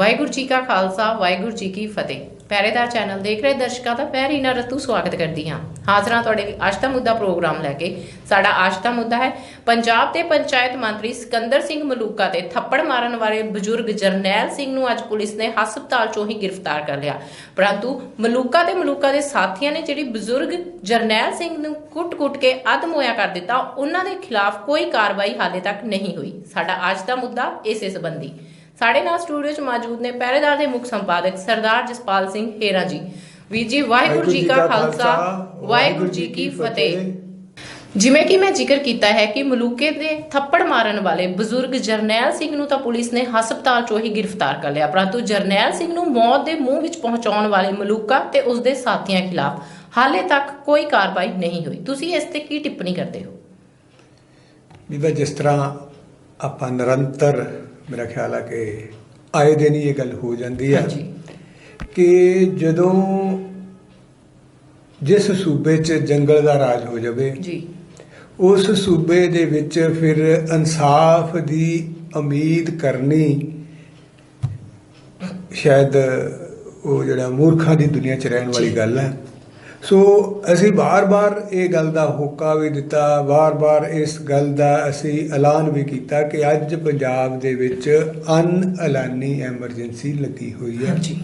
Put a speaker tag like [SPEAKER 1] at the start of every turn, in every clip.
[SPEAKER 1] ਵਾਹਿਗੁਰੂ ਜੀ ਕਾ ਖਾਲਸਾ, ਵਾਹਿਗੁਰੂ ਜੀ ਕੀ ਫਤਿਹ। ਪਹਿਰੇਦਾਰ ਚੈਨਲ ਦੇਖ ਰਹੇ ਦਰਸ਼ਕਾਂ ਦਾ ਪੈਰ ਇਨਾ ਰਤੂ ਸਵਾਗਤ ਕਰਦੀ ਹਾਂ। ਹਾਜ਼ਰਾਂ ਤੁਹਾਡੇ ਲਈ ਅੱਜ ਦਾ ਮੁੱਦਾ ਪ੍ਰੋਗਰਾਮ ਲੈ ਕੇ। ਸਾਡਾ ਅੱਜ ਦਾ ਮੁੱਦਾ ਹੈ ਪੰਜਾਬ ਦੇ ਪੰਚਾਇਤ ਮੰਤਰੀ ਸਿਕੰਦਰ ਸਿੰਘ ਮਲੂਕਾ ਤੇ ਥੱਪੜ ਮਾਰਨ ਵਾਲੇ ਬਜ਼ੁਰਗ ਜਰਨੈਲ ਸਿੰਘ ਨੂੰ ਅੱਜ ਪੁਲਿਸ ਨੇ ਹਸਪਤਾਲ ਚੋਂ ਹੀ ਗ੍ਰਿਫਤਾਰ ਕਰ ਲਿਆ। ਪਰੰਤੂ ਮਲੂਕਾ ਤੇ ਮਲੂਕਾ ਦੇ ਸਾਥੀਆਂ ਨੇ ਜਿਹੜੀ ਬਜ਼ੁਰਗ ਜਰਨੈਲ ਸਿੰਘ ਨੂੰ ਕੁੱਟ-ਕੁੱਟ ਕੇ ਅਧਮੋਇਆ ਕਰ ਦਿੱਤਾ, ਉਹਨਾਂ ਦੇ ਖਿਲਾਫ ਕੋਈ ਕਾਰਵਾਈ ਹਾਲੇ ਤੱਕ ਨਹੀਂ ਹੋਈ। ਸਾਡਾ ਅੱਜ ਦਾ ਮੁੱਦਾ ਇਸੇ ਸੰਬੰਧੀ। ਸਾਡੇ ਨਾਲ ਸਟੂਡੀਓ 'ਚ ਮੌਜੂਦ ਨੇ ਪਹਿਰੇਦਾਰ ਦੇ ਮੁੱਖ ਸੰਪਾਦਕ ਸਰਦਾਰ ਜਸਪਾਲ ਸਿੰਘ ਹੇਰਾ ਜੀ। ਵੀਰ ਜੀ ਵਾਹਿਗੁਰੂ ਜੀ ਕਾ ਖਾਲਸਾ ਵਾਹਿਗੁਰੂ ਜੀ ਕੀ ਫਤਿਹ। ਜਿਵੇਂ ਕਿ ਮੈਂ ਜ਼ਿਕਰ ਕੀਤਾ ਹੈ ਕਿ ਮਲੂਕੇ ਦੇ ਥੱਪੜ ਮਾਰਨ ਵਾਲੇ ਬਜ਼ੁਰਗ ਜਰਨੈਲ ਸਿੰਘ ਨੂੰ ਤਾਂ ਪੁਲਿਸ ਨੇ ਹਸਪਤਾਲ 'ਚੋਂ ਹੀ ਗ੍ਰਿਫਤਾਰ ਕਰ ਲਿਆ ਪਰੰਤੂ ਜਰਨੈਲ ਸਿੰਘ ਨੂੰ ਮੌਤ ਦੇ ਮੂੰਹ ਵਿੱਚ ਪਹੁੰਚਾਉਣ ਵਾਲੇ ਮਲੂਕਾ ਤੇ ਉਸ ਦੇ ਸਾਥੀਆਂ ਖਿਲਾਫ ਹਾਲੇ ਤੱਕ ਕੋਈ ਕਾਰਵਾਈ ਨਹੀਂ ਹੋਈ। ਤੁਸੀਂ ਇਸ ਤੇ ਕੀ ਟਿੱਪਣੀ ਕਰਦੇ ਹੋ?
[SPEAKER 2] ਬੀਬਾ ਜਿਸ ਤਰ੍ਹਾਂ ਆਪਾਂ ਨਿਰੰਤਰ ਮੇਰਾ ਖਿਆਲ ਆ ਕਿ ਆਏ ਦਿਨ ਹੀ ਇਹ ਗੱਲ ਹੋ ਜਾਂਦੀ ਹੈ ਕਿ ਜਦੋਂ ਜਿਸ ਸੂਬੇ 'ਚ ਜੰਗਲ ਦਾ ਰਾਜ ਹੋ ਜਾਵੇ
[SPEAKER 1] ਜੀ।
[SPEAKER 2] ਉਸ ਸੂਬੇ ਦੇ ਵਿੱਚ ਫਿਰ ਇਨਸਾਫ ਦੀ ਉਮੀਦ ਕਰਨੀ ਸ਼ਾਇਦ ਉਹ ਜਿਹੜਾ ਮੂਰਖਾਂ ਦੀ ਦੁਨੀਆ 'ਚ ਰਹਿਣ ਵਾਲੀ। ਗੱਲ ਹੈ ਸੋ ਅਸੀਂ ਬਾਰ-ਬਾਰ ਇਹ ਗੱਲ ਦਾ ਹੋਕਾ ਵੀ ਦਿੱਤਾ ਬਾਰ-ਬਾਰ ਇਸ ਗੱਲ ਦਾ ਅਸੀਂ ਐਲਾਨ ਵੀ ਕੀਤਾ ਕਿ ਅੱਜ ਪੰਜਾਬ ਦੇ ਵਿੱਚ ਅਨ ਐਲਾਨੀ ਐਮਰਜੈਂਸੀ ਲੱਗੀ ਹੋਈ ਹੈ।
[SPEAKER 1] ਹਾਂਜੀ।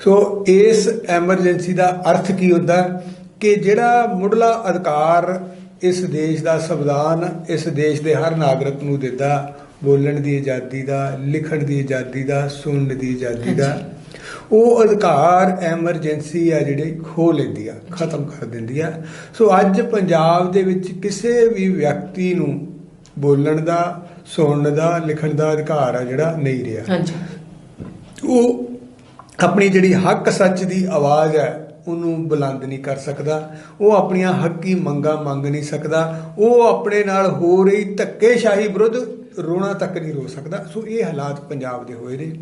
[SPEAKER 2] ਸੋ ਇਸ ਐਮਰਜੈਂਸੀ ਦਾ ਅਰਥ ਕੀ ਹੁੰਦਾ? ਕਿ ਜਿਹੜਾ ਮੁੱਢਲਾ ਅਧਿਕਾਰ ਇਸ ਦੇਸ਼ ਦਾ ਸੰਵਿਧਾਨ ਇਸ ਦੇਸ਼ ਦੇ ਹਰ ਨਾਗਰਿਕ ਨੂੰ ਦਿੰਦਾ ਬੋਲਣ ਦੀ ਆਜ਼ਾਦੀ ਦਾ ਲਿਖਣ ਦੀ ਆਜ਼ਾਦੀ ਦਾ ਸੁਣਨ ਦੀ ਆਜ਼ਾਦੀ ਦਾ। ਉਹ ਅਧਿਕਾਰ ਐਮਰਜੈਂਸੀ ਆ ਜਿਹੜੇ ਖੋ ਲੈਂਦੀ ਆ ਖਤਮ ਕਰ ਦਿੰਦੀ ਆ। ਸੋ ਅੱਜ ਪੰਜਾਬ ਦੇ ਵਿੱਚ ਕਿਸੇ ਵੀ ਵਿਅਕਤੀ ਨੂੰ ਬੋਲਣ ਦਾ ਸੁਣਨ ਦਾ ਲਿਖਣ ਦਾ ਅਧਿਕਾਰ ਆ ਜਿਹੜਾ ਨਹੀਂ ਰਿਹਾ।
[SPEAKER 1] ਹਾਂਜੀ।
[SPEAKER 2] ਉਹ ਆਪਣੀ ਜਿਹੜੀ ਹੱਕ ਸੱਚ ਦੀ ਆਵਾਜ਼ ਹੈ ਉਹਨੂੰ ਬੁਲੰਦ ਨਹੀਂ ਕਰ ਸਕਦਾ। ਉਹ ਆਪਣੀਆਂ ਹੱਕੀ ਮੰਗਾਂ ਮੰਗ ਨਹੀਂ ਸਕਦਾ। ਉਹ ਆਪਣੇ ਨਾਲ ਹੋ ਰਹੀ ਧੱਕੇਸ਼ਾਹੀ ਵਿਰੁੱਧ ਰੋਣਾ ਤੱਕ ਨਹੀਂ ਰੋ ਸਕਦਾ। ਸੋ ਇਹ ਹਾਲਾਤ ਪੰਜਾਬ ਦੇ ਹੋਏ ਨੇ।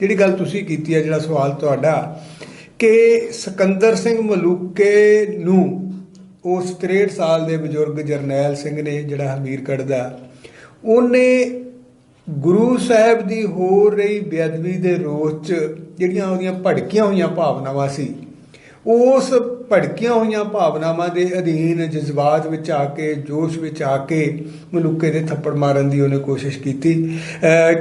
[SPEAKER 2] ਜਿਹੜੀ ਗੱਲ ਤੁਸੀਂ ਕੀਤੀ ਹੈ, ਜਿਹੜਾ ਸਵਾਲ ਤੁਹਾਡਾ ਕਿ ਸਿਕੰਦਰ ਸਿੰਘ ਮਲੂਕੇ ਨੂੰ ਉਸ 63 ਸਾਲ ਦੇ ਬਜ਼ੁਰਗ ਜਰਨੈਲ ਸਿੰਘ ਨੇ ਜਿਹੜਾ ਹਮੀਰਗੜ੍ਹ ਦਾ ਉਹਨੇ ਗੁਰੂ ਸਾਹਿਬ ਦੀ ਹੋ ਰਹੀ ਬੇਅਦਬੀ ਦੇ ਰੋਸ ਚ ਜਿਹੜੀਆਂ ਉਹਦੀਆਂ ਭੜਕੀਆਂ ਹੋਈਆਂ ਭਾਵਨਾਵਾਂ ਸੀ ਉਸ ਭੜਕੀਆਂ ਹੋਈਆਂ ਭਾਵਨਾਵਾਂ ਦੇ ਅਧੀਨ ਜਜ਼ਬਾਤ ਵਿੱਚ ਆ ਕੇ, ਜੋਸ਼ ਵਿੱਚ ਆ ਕੇ ਮਲੂਕੇ ਦੇ ਥੱਪੜ ਮਾਰਨ ਦੀ ਉਹਨੇ ਕੋਸ਼ਿਸ਼ ਕੀਤੀ।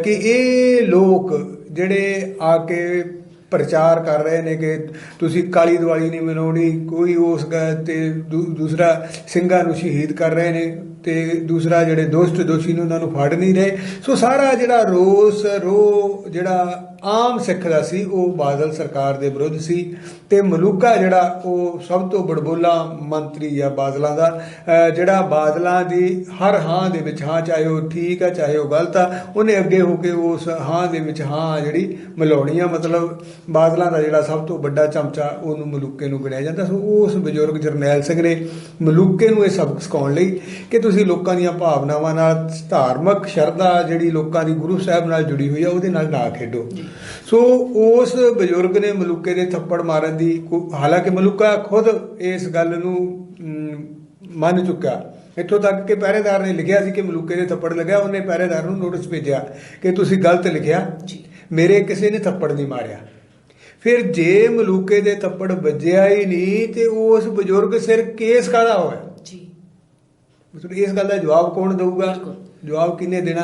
[SPEAKER 2] ਕਿ ਇਹ ਲੋਕ ਜਿਹੜੇ ਆ ਕੇ ਪ੍ਰਚਾਰ ਕਰ ਰਹੇ ਨੇ ਕਿ ਤੁਸੀਂ ਕਾਲੀ ਦਿਵਾਲੀ ਨਹੀਂ ਮਨਾਉਣੀ, ਕੋਈ ਉਸ ਗ- ਤੇ ਦੂਸਰਾ ਸਿੰਘਾਂ ਨੂੰ ਸ਼ਹੀਦ ਕਰ ਰਹੇ ਨੇ ਤੇ ਦੂਸਰਾ ਜਿਹੜੇ ਦੋਸਤ ਦੋਸ਼ੀ ਨੇ ਉਹਨਾਂ ਨੂੰ ਫੜ ਨਹੀਂ ਰਹੇ। ਸੋ ਸਾਰਾ ਜਿਹੜਾ ਰੋਸ ਰੋ ਜਿਹੜਾ ਆਮ ਸਿੱਖ ਦਾ ਸੀ, ਉਹ ਬਾਦਲ ਸਰਕਾਰ ਦੇ ਵਿਰੁੱਧ ਸੀ ਤੇ ਮਲੂਕਾ ਜਿਹੜਾ, ਉਹ ਸਭ ਤੋਂ ਬੜਬੋਲਾ ਮੰਤਰੀ ਆ ਬਾਦਲਾਂ ਦਾ। ਜਿਹੜਾ ਬਾਦਲਾਂ ਦੀ ਹਰ ਹਾਂ ਦੇ ਵਿੱਚ ਹਾਂ, ਚਾਹੇ ਉਹ ਠੀਕ ਆ, ਚਾਹੇ ਉਹ ਗਲਤ ਆ, ਉਹਨੇ ਅੱਗੇ ਹੋ ਕੇ ਉਸ ਹਾਂ ਦੇ ਵਿੱਚ ਹਾਂ ਜਿਹੜੀ ਮਿਲਾਉਣੀ ਆ। ਮਤਲਬ ਬਾਦਲਾਂ ਦਾ ਜਿਹੜਾ ਸਭ ਤੋਂ ਵੱਡਾ ਚਮਚਾ, ਉਹਨੂੰ ਮਲੂਕੇ ਨੂੰ ਗਿਣਿਆ ਜਾਂਦਾ ਸੋ। ਉਸ ਬਜ਼ੁਰਗ ਜਰਨੈਲ ਸਿੰਘ ਨੇ ਮਲੂਕੇ ਨੂੰ ਇਹ ਸਬਕ ਸਿਖਾਉਣ ਲਈ ਕਿ ਤੁਸੀਂ ਲੋਕਾਂ ਦੀਆਂ ਭਾਵਨਾਵਾਂ ਨਾਲ ਧਾਰਮਿਕ ਸ਼ਰਧਾ ਜਿਹੜੀ ਲੋਕਾਂ ਦੀ ਗੁਰੂ ਸਾਹਿਬ ਨਾਲ ਜੁੜੀ ਹੋਈ ਆ, ਉਹਦੇ ਨਾਲ ਨਾ ਖੇਡੋ। ਸੋ ਉਸ ਬਜ਼ੁਰਗ ਨੇ ਮਲੂਕੇ ਦੇ ਥੱਪੜ ਮਾਰਨ ਦੀ ਹਾਲਾਂਕਿ ਮਲੂਕਾ ਖੁਦ ਇਸ ਗੱਲ ਨੂੰ ਮੰਨ ਚੁੱਕਾ ਇੱਥੋਂ ਤੱਕ ਕਿ ਪਹਿਰੇਦਾਰ ਨੇ ਲਿਖਿਆ ਸੀ ਕਿ ਮਲੂਕੇ ਦੇ ਥੱਪੜ ਲੱਗਿਆ ਉਹਨੇ ਪਹਿਰੇਦਾਰ ਨੂੰ ਨੋਟਿਸ ਭੇਜਿਆ ਕਿ ਤੁਸੀਂ ਗਲਤ ਲਿਖਿਆ।
[SPEAKER 1] ਜੀ।
[SPEAKER 2] ਮੇਰੇ ਕਿਸੇ ਨੇ ਥੱਪੜ ਨਹੀਂ ਮਾਰਿਆ। ਫਿਰ ਜੇ ਮਲੂਕੇ ਦੇ ਥੱਪੜ ਵੱਜਿਆ ਹੀ ਨਹੀਂ ਤੇ ਉਸ ਬਜ਼ੁਰਗ ਸਿਰ ਕੇਸ ਕਾਹਦਾ ਹੋਇਆ?
[SPEAKER 1] ਜੀ।
[SPEAKER 2] ਮਤਲਬ ਇਸ ਗੱਲ ਦਾ ਜਵਾਬ ਕੌਣ ਦੇਊਗਾ। ਜਵਾਬ ਕਿਹਨੇ ਦੇਣਾ?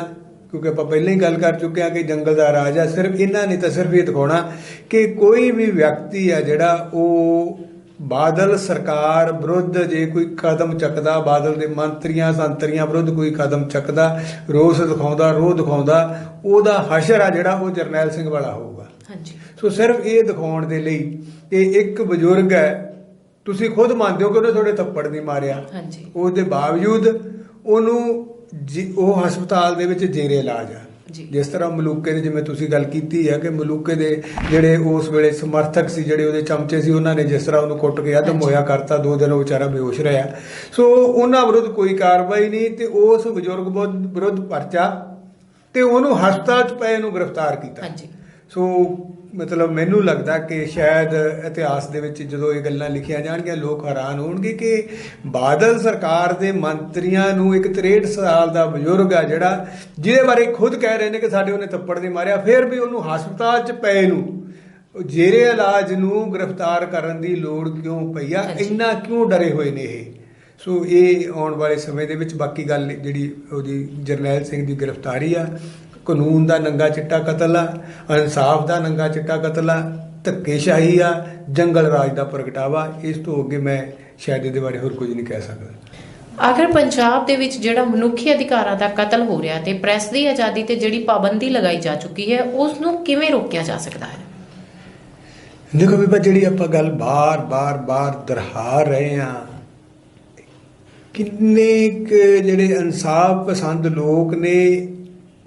[SPEAKER 2] ਕਿਉਂਕਿ ਆਪਾਂ ਪਹਿਲਾਂ ਹੀ ਗੱਲ ਕਰ ਚੁੱਕੇ ਹਾਂ ਕਿ ਜੰਗਲ ਦਾ ਰਾਜ ਹੈ ਸਿਰਫ ਇਹਨਾਂ ਨੇ ਤਾਂ ਸਿਰਫ ਇਹ ਦਿਖਾਉਣਾ ਕਿ ਕੋਈ ਵੀ ਵਿਅਕਤੀ ਹੈ ਜਿਹੜਾ ਉਹ ਬਾਦਲ ਸਰਕਾਰ ਵਿਰੁੱਧ ਜੇ ਕੋਈ ਕਦਮ ਚੱਕਦਾ ਬਾਦਲ ਦੇ ਮੰਤਰੀਆਂ ਸੰਤਰੀਆਂ ਵਿਰੁੱਧ ਕੋਈ ਕਦਮ ਚੱਕਦਾ ਰੋਸ ਦਿਖਾਉਂਦਾ ਰੋਹ ਦਿਖਾਉਂਦਾ ਉਹਦਾ ਹਸ਼ਰ ਆ ਜਿਹੜਾ ਉਹ ਜਰਨੈਲ ਸਿੰਘ ਵਾਲਾ ਹੋਊਗਾ।
[SPEAKER 1] ਹਾਂਜੀ।
[SPEAKER 2] ਸੋ ਸਿਰਫ ਇਹ ਦਿਖਾਉਣ ਦੇ ਲਈ ਕਿ ਇੱਕ ਬਜ਼ੁਰਗ ਹੈ ਤੁਸੀਂ ਖੁਦ ਮੰਨਦੇ ਹੋ ਕਿ ਉਹਨੇ ਤੁਹਾਡੇ ਥੱਪੜ ਨਹੀਂ ਮਾਰਿਆ।
[SPEAKER 1] ਹਾਂਜੀ।
[SPEAKER 2] ਉਸ ਦੇ ਬਾਵਜੂਦ ਉਹਨੂੰ ਜੀ- ਉਹ ਹਸਪਤਾਲ ਦੇ ਵਿੱਚ ਜੇਰੇ ਇਲਾਜ ਆ। ਜਿਸ ਤਰ੍ਹਾਂ ਮਲੂਕੇ ਦੀ ਜਿਵੇਂ ਤੁਸੀਂ ਗੱਲ ਕੀਤੀ ਹੈ ਕਿ ਮਲੂਕੇ ਦੇ ਜਿਹੜੇ ਉਸ ਵੇਲੇ ਸਮਰਥਕ ਸੀ ਜਿਹੜੇ ਉਹਦੇ ਚਮਚੇ ਸੀ ਉਹਨਾਂ ਨੇ ਜਿਸ ਤਰ੍ਹਾਂ ਉਹਨੂੰ ਕੁੱਟ ਕੇ ਅਦਮ ਹੋਇਆ ਕਰਤਾ ਦੋ ਦਿਨ ਉਹ ਵਿਚਾਰਾ ਬੇਹੋਸ਼ ਰਿਹਾ। ਸੋ ਉਹਨਾਂ ਵਿਰੁੱਧ ਕੋਈ ਕਾਰਵਾਈ ਨਹੀਂ ਤੇ ਉਸ ਬਜ਼ੁਰਗ ਵਿਰੁੱਧ- ਵਿਰੁੱਧ ਪਰਚਾ ਤੇ ਉਹਨੂੰ ਹਸਪਤਾਲ 'ਚ ਪਏ ਨੂੰ ਗ੍ਰਿਫਤਾਰ ਕੀਤਾ।
[SPEAKER 1] ਹਾਂਜੀ।
[SPEAKER 2] ਸੋ ਮਤਲਬ ਮੈਨੂੰ ਲੱਗਦਾ ਕਿ ਸ਼ਾਇਦ ਇਤਿਹਾਸ ਦੇ ਵਿੱਚ ਜਦੋਂ ਇਹ ਗੱਲਾਂ ਲਿਖੀਆਂ ਜਾਣਗੀਆਂ ਲੋਕ ਹੈਰਾਨ ਹੋਣਗੇ ਕਿ ਬਾਦਲ ਸਰਕਾਰ ਦੇ ਮੰਤਰੀਆਂ ਨੂੰ ਇੱਕ 63 ਸਾਲ ਦਾ ਬਜ਼ੁਰਗ ਆ ਜਿਹੜਾ ਜਿਹਦੇ ਬਾਰੇ ਖੁਦ ਕਹਿ ਰਹੇ ਨੇ ਕਿ ਸਾਡੇ ਉਹਨੇ ਥੱਪੜ ਨਹੀਂ ਮਾਰਿਆ ਫਿਰ ਵੀ ਉਹਨੂੰ ਹਸਪਤਾਲ 'ਚ ਪਏ ਨੂੰ। ਜੇਰੇ ਇਲਾਜ ਨੂੰ ਗ੍ਰਿਫਤਾਰ ਕਰਨ ਦੀ ਲੋੜ ਕਿਉਂ ਪਈ ਆ। ਇੰਨਾ ਕਿਉਂ ਡਰੇ ਹੋਏ ਨੇ ਇਹ? ਸੋ ਇਹ ਆਉਣ ਵਾਲੇ ਸਮੇਂ ਦੇ ਵਿੱਚ ਬਾਕੀ ਗੱਲ ਜਿਹੜੀ ਉਹਦੀ ਜਰਨੈਲ ਸਿੰਘ ਦੀ ਗ੍ਰਿਫਤਾਰੀ ਆ ਕਾਨੂੰਨ ਦਾ ਨੰਗਾ ਚਿੱਟਾ ਕਤਲ ਆ ਇਨਸਾਫ ਦਾ ਨੰਗਾ ਚਿੱਟਾ ਕਤਲ ਆ ਧੱਕੇਸ਼ਾਹੀ ਆ ਜੰਗਲ ਰਾਜ ਦਾ ਪ੍ਰਗਟਾਵਾ ਇਸ ਤੋਂ ਅੱਗੇ ਮੈਂ ਸ਼ਾਇਦ ਇਹਦੇ ਬਾਰੇ ਹੋਰ ਕੁਝ ਨਹੀਂ ਕਹਿ ਸਕਦਾ।
[SPEAKER 1] ਅਗਰ ਪੰਜਾਬ ਦੇ ਵਿੱਚ ਜਿਹੜਾ ਮਨੁੱਖੀ ਅਧਿਕਾਰਾਂ ਦਾ ਕਤਲ ਹੋ ਰਿਹਾ ਤੇ ਪ੍ਰੈਸ ਦੀ ਆਜ਼ਾਦੀ ਤੇ ਜਿਹੜੀ ਪਾਬੰਦੀ ਲਗਾਈ ਜਾ ਚੁੱਕੀ ਹੈ ਉਸ ਨੂੰ ਕਿਵੇਂ ਰੋਕਿਆ ਜਾ ਸਕਦਾ ਹੈ?
[SPEAKER 2] ਦੇਖੋ ਬੀਬਾ ਜਿਹੜੀ ਆਪਾਂ ਗੱਲ ਬਾਰ ਬਾਰ ਬਾਰ ਦਰਹਾ ਰਹੇ ਆ ਕਿੰਨੇ ਜਿਹੜੇ ਇਨਸਾਫ ਪਸੰਦ ਲੋਕ ਨੇ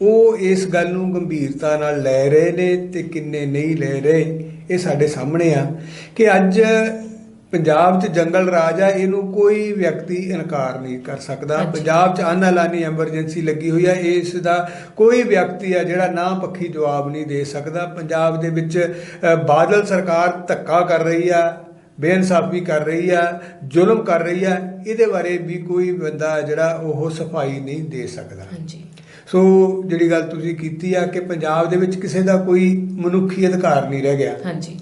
[SPEAKER 2] ਉਹ ਇਸ ਗੱਲ ਨੂੰ ਗੰਭੀਰਤਾ ਨਾਲ ਲੈ ਰਹੇ ਨੇ ਤੇ ਕਿੰਨੇ ਨਹੀਂ ਲੈ ਰਹੇ ਇਹ ਸਾਡੇ ਸਾਹਮਣੇ ਆ ਕਿ ਅੱਜ ਪੰਜਾਬ 'ਚ ਜੰਗਲ ਰਾਜ ਆ ਇਹਨੂੰ ਕੋਈ ਵਿਅਕਤੀ ਇਨਕਾਰ ਨਹੀਂ ਕਰ ਸਕਦਾ। ਪੰਜਾਬ 'ਚ ਅਨਲਾਨੀ ਐਮਰਜੈਂਸੀ ਲੱਗੀ ਹੋਈ ਆ ਇਸ ਦਾ ਕੋਈ ਵਿਅਕਤੀ ਆ ਜਿਹੜਾ ਨਾ ਪੱਖੀ ਜਵਾਬ ਨਹੀਂ ਦੇ ਸਕਦਾ। ਪੰਜਾਬ ਦੇ ਵਿੱਚ ਬਾਦਲ ਸਰਕਾਰ ਧੱਕਾ ਕਰ ਰਹੀ ਆ ਬੇਇਨਸਾਫੀ ਕਰ ਰਹੀ ਆ ਜ਼ੁਲਮ ਕਰ ਰਹੀ ਆ ਇਹਦੇ ਬਾਰੇ ਵੀ ਕੋਈ ਬੰਦਾ ਜਿਹੜਾ ਉਹ ਸਫ਼ਾਈ ਨਹੀਂ ਦੇ ਸਕਦਾ।
[SPEAKER 1] ਹਾਂਜੀ।
[SPEAKER 2] ਸੋ ਜਿਹੜੀ ਗੱਲ ਤੁਸੀਂ ਕੀਤੀ ਆ ਕਿ ਪੰਜਾਬ ਦੇ ਵਿੱਚ ਕਿਸੇ ਦਾ ਕੋਈ ਮਨੁੱਖੀ ਅਧਿਕਾਰ ਨਹੀਂ ਰਹਿ ਗਿਆ।
[SPEAKER 1] ਹਾਂਜੀ।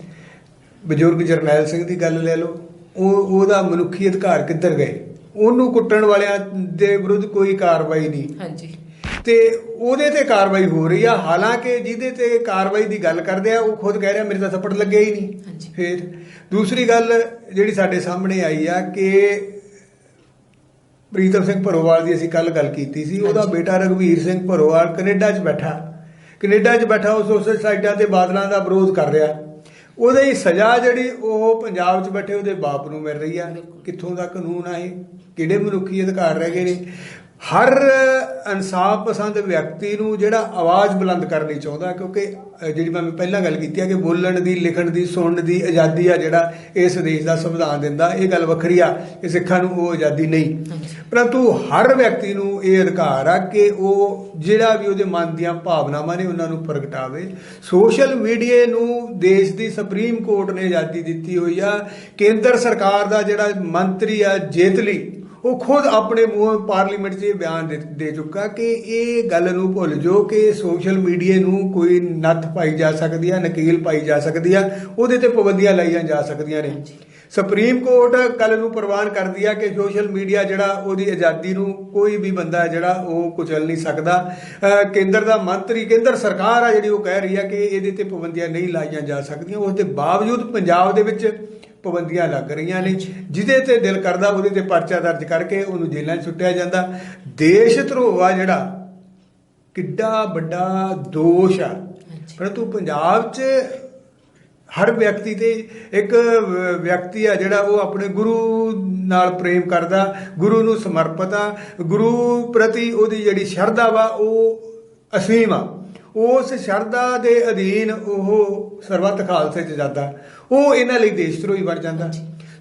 [SPEAKER 2] ਬਜ਼ੁਰਗ ਜਰਨੈਲ ਸਿੰਘ ਦੀ ਗੱਲ ਲੈ ਲਓ ਉਹ ਉਹਦਾ ਮਨੁੱਖੀ ਅਧਿਕਾਰ ਕਿੱਧਰ ਗਏ? ਉਹਨੂੰ ਕੁੱਟਣ ਵਾਲਿਆਂ ਦੇ ਵਿਰੁੱਧ ਕੋਈ ਕਾਰਵਾਈ ਨਹੀਂ।
[SPEAKER 1] ਹਾਂਜੀ।
[SPEAKER 2] ਤੇ ਉਹਦੇ ਤੇ ਕਾਰਵਾਈ ਹੋ ਰਹੀ ਆ ਹਾਲਾਂਕਿ ਜਿਹਦੇ ਤੇ ਕਾਰਵਾਈ ਦੀ ਗੱਲ ਕਰਦੇ ਆ ਉਹ ਖੁਦ ਕਹਿ ਰਿਹਾ ਮੇਰੇ ਤਾਂ ਥੱਪੜ ਲੱਗਿਆ ਹੀ ਨਹੀਂ।
[SPEAKER 1] ਹਾਂਜੀ।
[SPEAKER 2] ਫਿਰ ਦੂਸਰੀ ਗੱਲ ਜਿਹੜੀ ਸਾਡੇ ਸਾਹਮਣੇ ਆਈ ਆ ਕਿ ਪ੍ਰੀਤਮ ਸਿੰਘ ਭਰੋਵਾਲ ਦੀ ਅਸੀਂ ਕੱਲ ਗੱਲ ਕੀਤੀ ਸੀ। ਉਹਦਾ। ਬੇਟਾ ਰਘਵੀਰ ਸਿੰਘ ਭਰੋਵਾਲ ਕੈਨੇਡਾ 'ਚ ਬੈਠਾ। ਕੈਨੇਡਾ 'ਚ ਬੈਠਾ ਉਸ ਉਸ ਸਾਈਡਾਂ ਤੇ ਬਾਦਲਾਂ ਦਾ ਵਿਰੋਧ ਕਰ ਰਿਹਾ। ਉਹਦੇ ਹੀ ਸਜ਼ਾ ਜਿਹੜੀ ਉਹ ਪੰਜਾਬ 'ਚ ਬੈਠੇ ਉਹਦੇ ਬਾਪ ਨੂੰ ਮਿਲ ਰਹੀ ਆ। ਕਿੱਥੋਂ ਦਾ ਕਾਨੂੰਨ ਆ ਇਹ? ਕਿਹੜੇ ਮਨੁੱਖੀ ਅਧਿਕਾਰ ਰਹਿ ਗਏ ਨੇ? ਹਰ ਇਨਸਾਫ ਪਸੰਦ ਵਿਅਕਤੀ ਨੂੰ ਜਿਹੜਾ ਆਵਾਜ਼ ਬੁਲੰਦ ਕਰਨੀ ਚਾਹੁੰਦਾ ਕਿਉਂਕਿ ਜਿਹੜੀ ਮੈਂ ਪਹਿਲਾਂ ਗੱਲ ਕੀਤੀ ਆ ਕਿ ਬੋਲਣ ਦੀ ਲਿਖਣ ਦੀ ਸੁਣਨ ਦੀ ਆਜ਼ਾਦੀ ਆ ਜਿਹੜਾ ਇਸ ਦੇਸ਼ ਦਾ ਸੰਵਿਧਾਨ ਦਿੰਦਾ ਇਹ ਗੱਲ ਵੱਖਰੀ ਆ ਕਿ ਸਿੱਖਾਂ ਨੂੰ ਉਹ ਆਜ਼ਾਦੀ ਨਹੀਂ। ਪਰੰਤੂ ਹਰ ਵਿਅਕਤੀ ਨੂੰ ਇਹ ਅਧਿਕਾਰ ਆ ਕਿ ਉਹ ਜਿਹੜਾ ਵੀ ਉਹਦੇ ਮਨ ਦੀਆਂ ਭਾਵਨਾਵਾਂ ਨੇ ਉਹਨਾਂ ਨੂੰ ਪ੍ਰਗਟਾਵੇ। ਸੋਸ਼ਲ ਮੀਡੀਆ ਨੂੰ ਦੇਸ਼ ਦੀ ਸੁਪਰੀਮ ਕੋਰਟ ਨੇ ਆਜ਼ਾਦੀ ਦਿੱਤੀ ਹੋਈ ਆ। ਕੇਂਦਰ ਸਰਕਾਰ ਦਾ ਜਿਹੜਾ ਮੰਤਰੀ ਆ ਜੇਤਲੀ ਉਹ ਖੁਦ ਆਪਣੇ ਮੂੰਹੋਂ ਪਾਰਲੀਮੈਂਟ 'ਚ ਇਹ ਬਿਆਨ ਦੇ ਚੁੱਕਾ ਕਿ ਇਹ ਗੱਲ ਨੂੰ ਭੁੱਲ ਜਾਓ ਕਿ ਸੋਸ਼ਲ ਮੀਡੀਆ ਨੂੰ ਕੋਈ ਨੱਥ ਪਾਈ ਜਾ ਸਕਦੀ ਆ ਨਕੀਲ ਪਾਈ ਜਾ ਸਕਦੀ ਆ ਉਹਦੇ ਤੇ ਪਾਬੰਦੀਆਂ ਲਾਈਆਂ ਜਾ ਸਕਦੀਆਂ ਨੇ। ਸੁਪਰੀਮ ਕੋਰਟ ਕੱਲ ਨੂੰ ਪ੍ਰਵਾਨ ਕਰਦੀ ਆ ਕਿ ਸੋਸ਼ਲ ਮੀਡੀਆ ਜਿਹੜਾ ਉਹਦੀ ਆਜ਼ਾਦੀ ਨੂੰ ਕੋਈ ਵੀ ਬੰਦਾ ਜਿਹੜਾ ਉਹ ਕੁਚਲ ਨਹੀਂ ਸਕਦਾ। ਕੇਂਦਰ ਦਾ ਮੰਤਰੀ ਕੇਂਦਰ ਸਰਕਾਰ ਆ ਜਿਹੜੀ ਉਹ ਕਹਿ ਰਹੀ ਆ ਕਿ ਇਹਦੇ ਤੇ ਪਾਬੰਦੀਆਂ ਨਹੀਂ ਲਾਈਆਂ ਜਾ ਸਕਦੀਆਂ। ਉਸ ਦੇ ਬਾਵਜੂਦ ਪੰਜਾਬ ਦੇ ਵਿੱਚ ਪਾਬੰਦੀਆਂ ਲੱਗ ਰਹੀਆਂ ਨੇ ਜਿਹਦੇ ਤੇ ਦਿਲ ਕਰਦਾ ਉਹਦੇ ਤੇ ਪਰਚਾ ਦਰਜ ਕਰਕੇ ਉਹਨੂੰ ਜੇਲ੍ਹਾਂ 'ਚ ਸੁੱਟਿਆ ਜਾਂਦਾ। ਦੇਸ਼ ਧਰੋਹ ਆ ਜਿਹੜਾ ਕਿੱਡਾ ਵੱਡਾ ਦੋਸ਼ ਆ। ਪਰੰਤੂ ਪੰਜਾਬ 'ਚ ਹਰ ਵਿਅਕਤੀ ਤੇ ਇੱਕ ਵਿਅਕਤੀ ਆ ਜਿਹੜਾ ਉਹ ਆਪਣੇ ਗੁਰੂ ਨਾਲ ਪ੍ਰੇਮ ਕਰਦਾ ਗੁਰੂ ਨੂੰ ਸਮਰਪਿਤ ਆ ਗੁਰੂ ਪ੍ਰਤੀ ਉਹਦੀ ਜਿਹੜੀ ਸ਼ਰਧਾ ਵਾ ਉਹ ਅਸੀਮ ਆ। ਉਸ ਸ਼ਰਧਾ ਦੇ ਅਧੀਨ ਉਹ ਸਰਬੱਤ ਖਾਲਸੇ ਚ ਜਾਂਦਾ। ਉਹ ਇਹਨਾਂ ਲਈ ਦੇਸ਼ ਧਰੋਹੀ ਬਣ ਜਾਂਦਾ।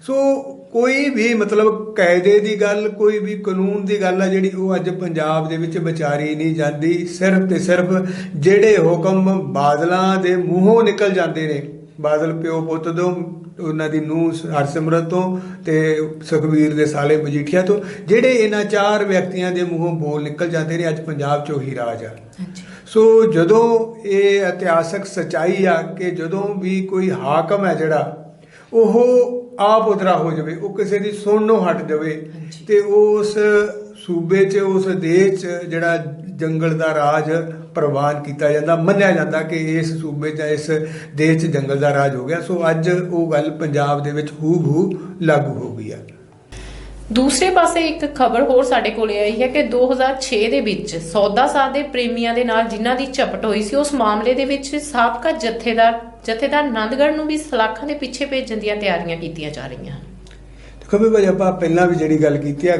[SPEAKER 2] ਸੋ ਕੋਈ ਵੀ ਮਤਲਬ ਕਾਇਦੇ ਦੀ ਗੱਲ ਕੋਈ ਵੀ ਕਾਨੂੰਨ ਦੀ ਗੱਲ ਆ ਜਿਹੜੀ ਉਹ ਅੱਜ ਪੰਜਾਬ ਦੇ ਵਿੱਚ ਵਿਚਾਰੀ ਨਹੀਂ ਜਾਂਦੀ। ਸਿਰਫ ਤੇ ਸਿਰਫ ਜਿਹੜੇ ਹੁਕਮ ਬਾਦਲਾਂ ਦੇ ਮੂੰਹੋਂ ਨਿਕਲ ਜਾਂਦੇ ਨੇ। ਬਾਦਲ ਪਿਓ ਪੁੱਤ ਤੋਂ ਉਹਨਾਂ ਦੀ ਨੂੰਹ ਹਰਸਿਮਰਤ ਤੋਂ ਤੇ ਸੁਖਵੀਰ ਦੇ ਸਾਲੇ ਮਜੀਠੀਆ ਤੋਂ ਜਿਹੜੇ ਇਹਨਾਂ ਚਾਰ ਵਿਅਕਤੀਆਂ ਦੇ ਮੂੰਹੋਂ ਬੋਲ ਨਿਕਲ ਜਾਂਦੇ ਨੇ ਅੱਜ ਪੰਜਾਬ 'ਚ ਉਹੀ ਰਾਜ ਆ।
[SPEAKER 1] ਹਾਂਜੀ।
[SPEAKER 2] ਸੋ ਜਦੋਂ ਇਹ ਇਤਿਹਾਸਕ ਸਚਾਈ ਆ ਕਿ ਜਦੋਂ ਵੀ ਕੋਈ ਹਾਕਮ ਹੈ ਜਿਹੜਾ ਉਹ ਆਪ ਉਧਰਾ ਹੋ ਜਾਵੇ ਉਹ ਕਿਸੇ ਦੀ ਸੁਣਨੋਂ ਹਟ ਜਾਵੇ। ਤੇ ਉਸ ਸੂਬੇ 'ਚ ਉਸ ਦੇਸ਼ 'ਚ ਜਿਹੜਾ ਜੰਗਲ ਦਾ ਰਾਜ ਪ੍ਰਵਾਨ ਕੀਤਾ ਜਾਂਦਾ ਮੰਨਿਆ ਜਾਂਦਾ ਕਿ ਇਸ ਸੂਬੇ 'ਚ ਇਸ ਦੇਸ਼ 'ਚ ਜੰਗਲ ਦਾ ਰਾਜ ਹੋ ਗਿਆ ਸੋ ਅੱਜ ਉਹ ਗੱਲ ਪੰਜਾਬ ਦੇ ਵਿੱਚ ਹੂ ਹੂ ਲਾਗੂ ਹੋ ਗਈ ਆ
[SPEAKER 1] ਦੂਸਰੇ ਪਾਸੇ ਇੱਕ ਖਬਰ ਹੋਰ ਸਾਡੇ ਕੋਲੇ ਆਈ ਹੈ ਕਿ 2006 ਦੇ ਵਿੱਚ ਸੌਦਾ ਸਾਧ ਦੇ ਪ੍ਰੇਮੀਆਂ ਦੇ ਨਾਲ ਜਿਨ੍ਹਾਂ ਦੀ ਝਪਟ ਹੋਈ ਸੀ, ਉਸ ਮਾਮਲੇ ਦੇ ਵਿੱਚ ਸਾਬਕਾ ਜਥੇਦਾਰ ਜਥੇਦਾਰ ਨੰਦਗੜ੍ਹ ਨੂੰ ਵੀ ਸਲਾਖਾਂ ਦੇ ਪਿੱਛੇ ਭੇਜਣ ਦੀਆਂ ਤਿਆਰੀਆਂ ਕੀਤੀਆਂ ਜਾ ਰਹੀਆਂ ਹਨ।
[SPEAKER 2] ਦੇਖੋ ਵੀ ਭਾਈ, ਆਪਾਂ ਪਹਿਲਾਂ ਵੀ ਜਿਹੜੀ ਗੱਲ ਕੀਤੀ ਆ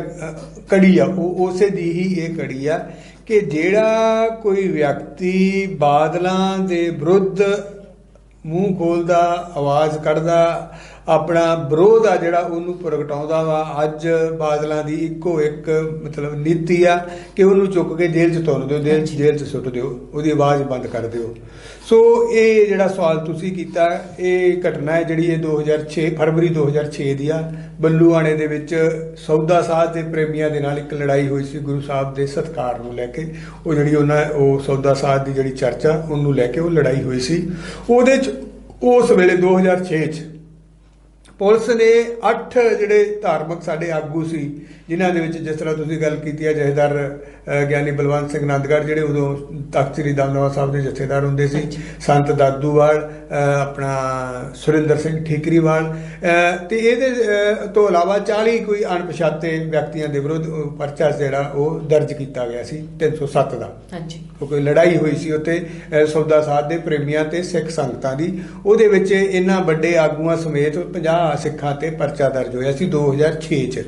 [SPEAKER 2] ਕੜੀ ਆ, ਉਹ ਉਸੇ ਦੀ ਹੀ ਇਹ ਕੜੀ ਆ ਕਿ ਜਿਹੜਾ ਕੋਈ ਵਿਅਕਤੀ ਬਾਦਲਾਂ ਦੇ ਵਿਰੁੱਧ ਮੂੰਹ ਖੋਲਦਾ, ਆਵਾਜ਼ ਕੱਢਦਾ ਆਪਣਾ ਵਿਰੋਧ ਆ ਜਿਹੜਾ ਉਹਨੂੰ ਪ੍ਰਗਟਾਉਂਦਾ ਵਾ। ਅੱਜ ਬਾਦਲਾਂ ਦੀ ਇੱਕੋ ਇੱਕ ਮਤਲਬ ਨੀਤੀ ਆ ਕਿ ਉਹਨੂੰ ਚੁੱਕ ਕੇ ਜੇਲ੍ਹ 'ਚ ਤੁੰਨ ਦਿਓ ਜੇਲ੍ਹ 'ਚ ਜੇਲ੍ਹ 'ਚ ਸੁੱਟ ਦਿਓ ਉਹਦੀ ਆਵਾਜ਼ ਬੰਦ ਕਰ ਦਿਓ। ਸੋ ਇਹ ਜਿਹੜਾ ਸਵਾਲ ਤੁਸੀਂ ਕੀਤਾ ਇਹ ਘਟਨਾ ਹੈ ਜਿਹੜੀ ਇਹ 2006 ਫਰਵਰੀ 2006 ਦੀ ਆ। ਬੱਲੂਆਣੇ ਦੇ ਵਿੱਚ ਸੌਦਾ ਸਾਧ ਦੇ ਪ੍ਰੇਮੀਆਂ ਦੇ ਨਾਲ ਇੱਕ ਲੜਾਈ ਹੋਈ ਸੀ ਗੁਰੂ ਸਾਹਿਬ ਦੇ ਸਤਕਾਰ ਨੂੰ ਲੈ ਕੇ। ਉਹ ਜਿਹੜੀ ਉਹਨਾਂ ਉਹ ਸੌਦਾ ਸਾਧ ਦੀ ਜਿਹੜੀ ਚਰਚਾ ਉਹਨੂੰ ਲੈ ਕੇ ਉਹ ਲੜਾਈ ਹੋਈ ਸੀ। ਉਹਦੇ ਚ ਉਸ ਵੇਲੇ 2006 ਚ ਪੁਲਿਸ ਨੇ 8 ਜਿਹੜੇ ਧਾਰਮਿਕ ਸਾਡੇ ਆਗੂ ਸੀ ਜਿਨ੍ਹਾਂ ਦੇ ਵਿੱਚ ਜਿਸ ਤਰ੍ਹਾਂ ਤੁਸੀਂ ਗੱਲ ਕੀਤੀ ਹੈ ਜਥੇਦਾਰ ਅ, ਗਿਆਨੀ ਬਲਵੰਤ ਸਿੰਘ ਨੰਦਗੜ੍ਹ ਜਿਹੜੇ ਉਦੋਂ ਤਖਤ ਸ੍ਰੀ ਦਮਦਮਾ ਸਾਹਿਬ ਦੇ ਜਥੇਦਾਰ ਹੁੰਦੇ ਸੀ ਸੰਤ ਦਾਦੂਵਾਲ ਆਪਣਾ ਸੁਰਿੰਦਰ ਸਿੰਘ ਠੀਕਰੀਵਾਲ ਤੇ ਇਹਦੇ ਤੋਂ ਇਲਾਵਾ 40 ਕੋਈ ਅਣਪਛਾਤੇ ਵਿਅਕਤੀਆਂ ਦੇ ਵਿਰੁੱਧ ਪਰਚਾ ਜਿਹੜਾ ਉਹ ਦਰਜ ਕੀਤਾ ਗਿਆ ਸੀ 307 ਦਾ।
[SPEAKER 1] ਹਾਂਜੀ।
[SPEAKER 2] ਕੋਈ ਲੜਾਈ ਹੋਈ ਸੀ ਉੱਥੇ ਸੌਦਾ ਸਾਧ ਦੇ ਪ੍ਰੇਮੀਆਂ ਤੇ ਸਿੱਖ ਸੰਗਤਾਂ ਦੀ। ਉਹਦੇ ਵਿੱਚ ਇਹਨਾਂ ਵੱਡੇ ਆਗੂਆਂ ਸਮੇਤ 50 ਸਿੱਖਾਂ ਤੇ ਪਰਚਾ ਦਰਜ ਹੋਇਆ ਸੀ 2006 ਚ।